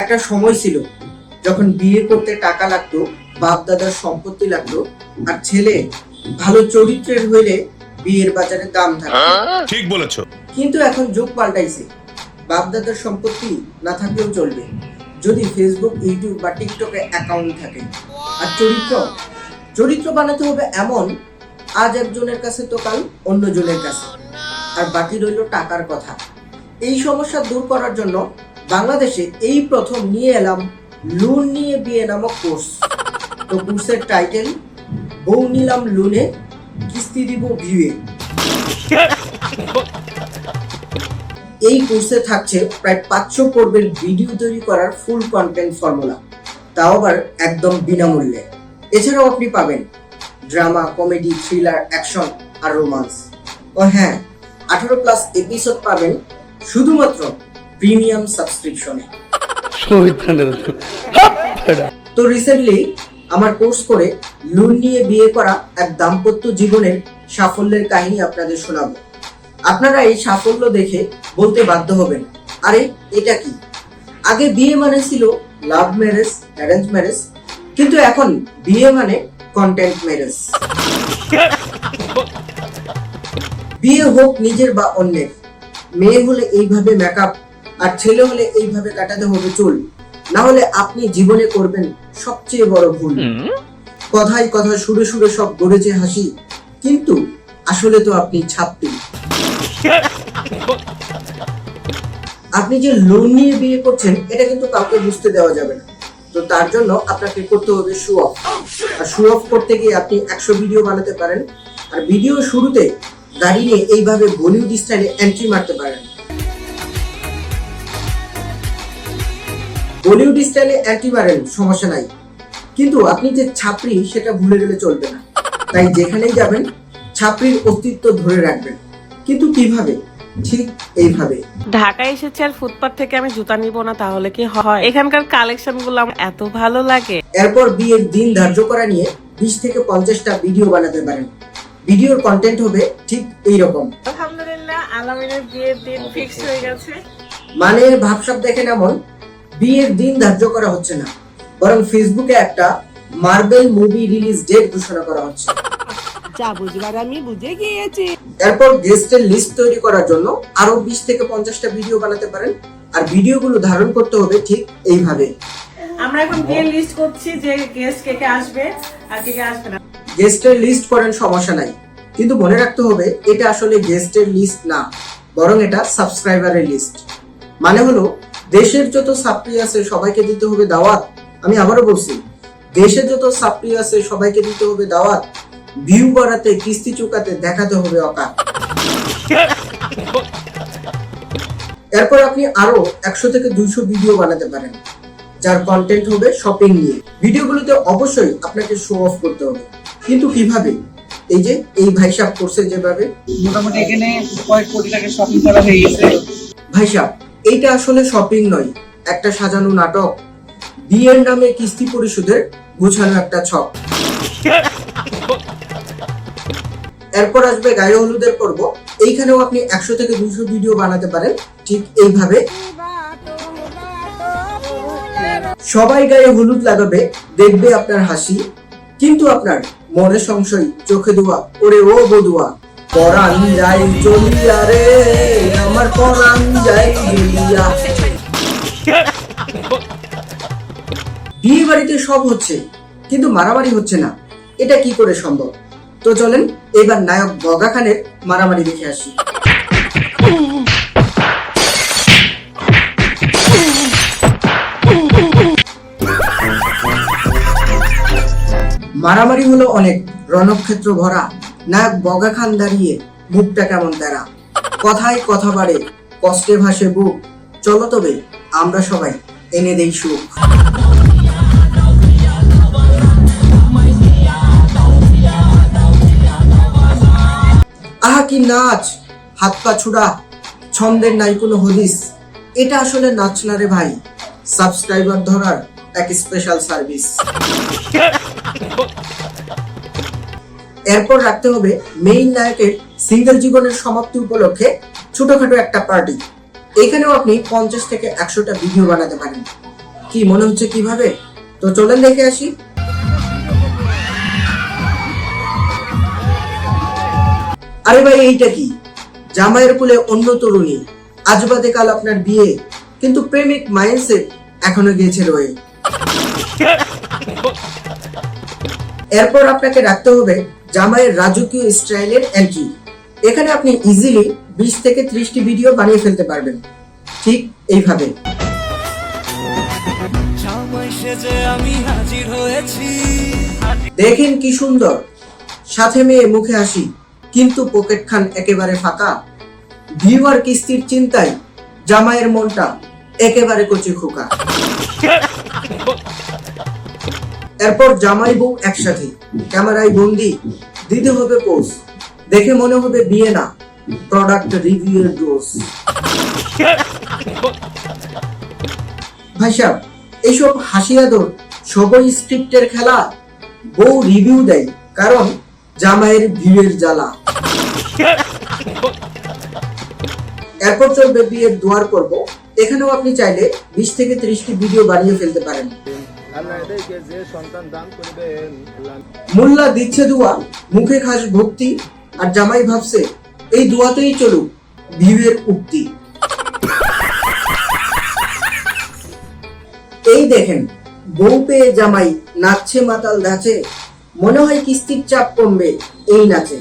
একটা সময় ছিল যখন বিয়ে করতে টাকা লাগতো বাপ দাদার সম্পত্তি লাগতো আর ছেলে ভালো চরিত্রের হইলে বিয়ের বাজারে দাম থাকতো। ঠিক বলেছ। কিন্তু এখন যুগ পাল্টাইছে। বাপ দাদার সম্পত্তি না থাকলেও চলবে। যদি ফেসবুক ইউটিউব বা টিকটকে অ্যাকাউন্ট থাকে। আর চরিত্র? চরিত্র বানাতে হবে এমন আজ একজনের কাছে তো কাল অন্যজনের কাছে। আর বাকি রইল টাকার কথা। এই সমস্যা দূর করার জন্য বাংলাদেশে এই প্রথম নিয়ে এলাম লোন নিয়ে বিয়ে নামক কোর্স তো কোর্সের টাইটেল বউ নিলাম লোনে কিস্তি দিব ভিউয়ে এই কোর্সে থাকছে প্রায় পাঁচশো পর্বের ভিডিও তৈরি করার ফুল কন্টেন্ট ফর্মুলা তাও আবার একদম বিনামূল্যে। এছাড়াও আপনি পাবেন ড্রামা কমেডি থ্রিলার অ্যাকশন আর রোমান্স ও হ্যাঁ আঠারো প্লাস এপিসোড পাবেন শুধুমাত্র প্রিমিয়াম সাবস্ক্রিপশনে তো রিসেন্টলি আমার কোর্স করে লোন নিয়ে বিয়ে করা এক দাম্পত্য জীবনের সাফল্যের কাহিনী আপনাদের শোনাবো। আপনারা এই সাফল্য দেখে বলতে বাধ্য হবেন আরে এটা কি? আগে বিয়ে মানে ছিল লাভ ম্যারেজ অ্যারেঞ্জ ম্যারেজ কিন্তু এখন বিয়ে মানে কন্টেন্ট ম্যারেজ বিয়ে হোক নিজের বা অন্যের। মেয়ে হলে এইভাবে মেকআপ আর ছেলে হলে এইভাবে কাটাতে হবে চুল। না হলে আপনি জীবনে করবেন সবচেয়ে বড় ভুল। কথায় কথা সুরে সুরে সব গড়েছে হাসি। কিন্তু আসলে তো আপনি ছাত্রী। আপনি যে লোন নিয়ে বিয়ে করছেন, এটা কিন্তু কাউকে বুঝতে দেওয়া যাবে না। তো তার জন্য আপনাকে করতে হবে শো অফ আর শো অফ করতে গিয়ে আপনি একশো ভিডিও বানাতে পারেন। আর ভিডিও শুরুতে গাড়ি নিয়ে এইভাবে বলিউড স্টাইলে এন্ট্রি মারতে পারেন। বলিউড স্টাইলে এন্ট্রি মারেন সমস্যা নাই। কিন্তু আপনি যে ছাপরি সেটা ভুলে গেলে চলবে না। তাই যেখানেই যাবেন ছাপরির অস্তিত্ব ধরে রাখবেন। কিন্তু কীভাবে? ঠিক এইভাবে। ঢাকায় এসেছি আর ফুটপাথ থেকে আমি জুতা নিব না তাহলে কি হয়? এখানকার কালেকশনগুলো আমার এত ভালো লাগে। এরপর বিয়ের দিন ধার্য করা নিয়ে বিশ থেকে পঞ্চাশটা ভিডিও বানাতে পারেন। ভিডিওর কন্টেন্ট হবে ঠিক এই রকম আলহামদুলিল্লাহ আলামিনের বিয়ের দিন ফিক্স হয়ে গেছে। মানে ভাবসাব দেখেন এমন বিয়ের দিন ধার্য করা হচ্ছে না। বরং ফেসবুকে একটা মার্বেল মুভি রিলিজ ডেট ঘোষণা করা হচ্ছে। যা বুঝবার আমি বুঝে গিয়েছি। এরপর গেস্টের লিস্ট তৈরি করার জন্য আরও বিশ থেকে পঞ্চাশটা ভিডিও বানাতে পারেন। আর ভিডিওগুলো ধারণ করতে হবে ঠিক এইভাবে। আমরা এখন বিয়ের লিস্ট করছি যে গেস্ট কে কে আসবে আর কে কে আসবে না। গেস্টের লিস্ট করেন, সমস্যা নাই। কিন্তু মনে রাখতে হবে, এটা আসলে গেস্টের লিস্ট না, বরং এটা সাবস্ক্রাইবারের লিস্ট মানে হলো, দেশের যত সাপ্লি আছে, সবাইকে দিতে হবে দাওয়াত। আমি আবারও বলছি দেশে যত সাপ্লি আছে, সবাইকে দিতে হবে দাওয়াত। ভিউ বাড়াতে, কিস্তি চুকাতে দেখাতে হবে অকাত এরপর আপনি আরও একশো থেকে দুইশো ভিডিও বানাতে পারেন। যার কন্টেন্ট হবে শপিং নিয়ে। ভিডিওগুলোতে অবশ্যই আপনাকে শো অফ করতে হবে। কিন্তু কীভাবে? এই যে এই ভাই সাহেব করছে যেভাবে। মোটামুটি এখানে কয়েক কোটি টাকা শপিং করা হয়ে গেছে। ভাই সাহেব এইটা আসলে শপিং নয় একটা সাজানো নাটক। বিয়ের নামে কিস্তি পরিশোধের গোছানো একটা ছক। এরপর আসবে গায়ে হলুদের পর্ব। এইখানেও আপনি একশো থেকে দুইশো ভিডিও বানাতে পারেন। ঠিক এইভাবে। সবাই গায়ে হলুদ লাগাবে, দেখবে আপনার হাসি। কিন্তু আপনার মনে সংশয়, চোখে দোয়া ওরে ও বদুয়া পরাণ যাই রে, আমার পরাণ যাই জ্বলিয়া। বিয়ে বাড়িতে সব হচ্ছে, কিন্তু মারামারি হচ্ছে না। এটা কি করে সম্ভব? তো চলেন, এবার নায়ক বগা খানের মারামারি দেখে আসি। মারামারি হলো অনেক। রণক্ষেত্র ভরা। নায়ক বগা খান দাঁড়িয়ে মুখটা কেমন তেরা। কথায় কথা বাড়ে, কষ্টে ভাসে বুক। চলো তবে, আমরা সবাই এনে দেই সুখ। আহা কি নাচ, হাত পা ছুড়া, ছন্দের নাই কোনো হদিস। এটা আসলে নাচ না রে ভাই সাবস্ক্রাইবার ধরার এক স্পেশাল সার্ভিস এরপর রাখতে হবে মেইন নায়কের সিঙ্গেল জীবনের সমাপ্তি উপলক্ষে ছোটখাটো একটা পার্টি এখানেও আপনি পঞ্চাশ থেকে একশোটা ভিডিও বানাতে পারেন। কি মনে হচ্ছে কীভাবে? তো চলেন দেখে আসি। আরে ভাই, এইটা কি? জামাইয়ের কোলে অন্য তরুণী। আজ বাদে কাল আপনার বিয়ে। কিন্তু প্রেমিক মাইন্ডসেট এখনও গিয়েছে রয়ে। এরপর আপনাকে রাখতে হবে জামাইয়ের রাজকীয় স্টাইলের এন্ট্রি এখানে আপনি ইজিলি বিশ থেকে ত্রিশটি ভিডিও বানিয়ে ফেলতে পারবেন। ঠিক এইভাবে। জামাই সেজে আমি হাজির হয়েছি। দেখেন কি সুন্দর। সাথে মেয়ে মুখে হাসি কিন্তু পকেট খান একেবারে ফাঁকা। ভিউয়ার কিস্তির চিন্তায় জামাইয়ের মনটা একেবারে কচি খোকা। এরপর জামাই বউ একসাথে, ক্যামেরায় বন্দি, দিতে হবে পোজ দেখে মনে হবে বিয়ে না প্রোডাক্ট রিভিউয়ের ডোজ ভাই সাহেব, এইসব হাসি আদর সবই স্ক্রিপ্টের খেলা, বউ রিভিউ দেয়, কারণ জামাইয়ের ভিড়ের জ্বালা। এরপর চলবে বিয়ের দোয়ার পর্ব, এখানেও আপনি চাইলে বিশ থেকে ত্রিশটি ভিডিও বানিয়ে ফেলতে পারেন। মোল্লা দিচ্ছে দুয়া, মুখে খাস ভক্তি, আর জামাই ভাবছে, এই দুয়াতেই চলুক ভিউয়ের উক্তি। এই দেখেন, বউ পেয়ে জামাই নাচছে, মাতাল নাচে, মনে হয় কিস্তির চাপ কমবে, এই নাচে।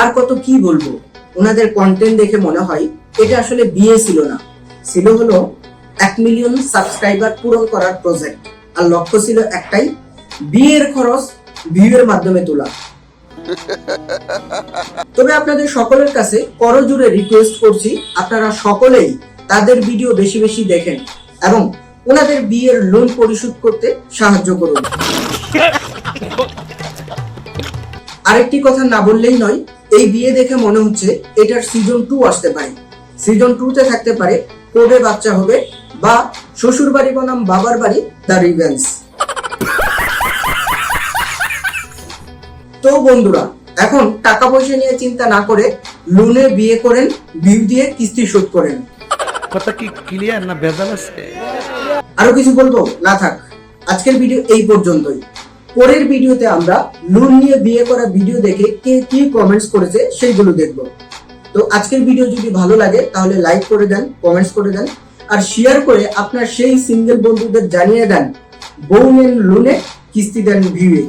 আর কত কি বলব, ওনাদের কন্টেন্ট দেখে মনে হয়, এটা আসলে বিয়ে ছিল না। ছিল হলো এক মিলিয়ন সাবস্ক্রাইবার পূরণ করার প্রজেক্ট আর লক্ষ্য ছিল একটাই, বিয়ের খরচ ভিউয়ের মাধ্যমে তোলা। তবে আপনাদের সকলের কাছে করজোরে রিকোয়েস্ট করছি, আপনারা সকলেই তাদের ভিডিও বেশি বেশি দেখেন এবং ওনাদের বিয়ের লোন পরিশোধ করতে সাহায্য করুন। আরেকটি কথা না বললেই নয়, এই বিয়ে দেখে মনে হচ্ছে এটার সিজন টু আসতে পারে। সিজন টু তে থাকতে পারে কবে বাচ্চা হবে বা শ্বশুর বাড়ি বনাম বাবার বাড়ি দ্য রিভেন্স তো বন্ধুরা এখন টাকা পয়সা নিয়ে চিন্তা না করে লোনে বিয়ে করেন বিউ দিয়ে কিস্তি শোধ করেন। কথা কি ক্লিয়ার না ভেজাল আছে? আরও কিছু বলব? না থাক। আজকের ভিডিও এই পর্যন্তই। পরের ভিডিওতে আমরা লোন নিয়ে বিয়ে করা ভিডিও দেখে কে কি কমেন্টস করেছে সেইগুলো দেখব। তো আজকের ভিডিও যদি ভালো লাগে, তাহলে লাইক করে দেন কমেন্টস করে দেন, আর শেয়ার করে আপনার সেই সিঙ্গেল বন্ধুদের জানিয়ে দেন বউ নেন লোনে কিস্তি দেন ভিউয়ে।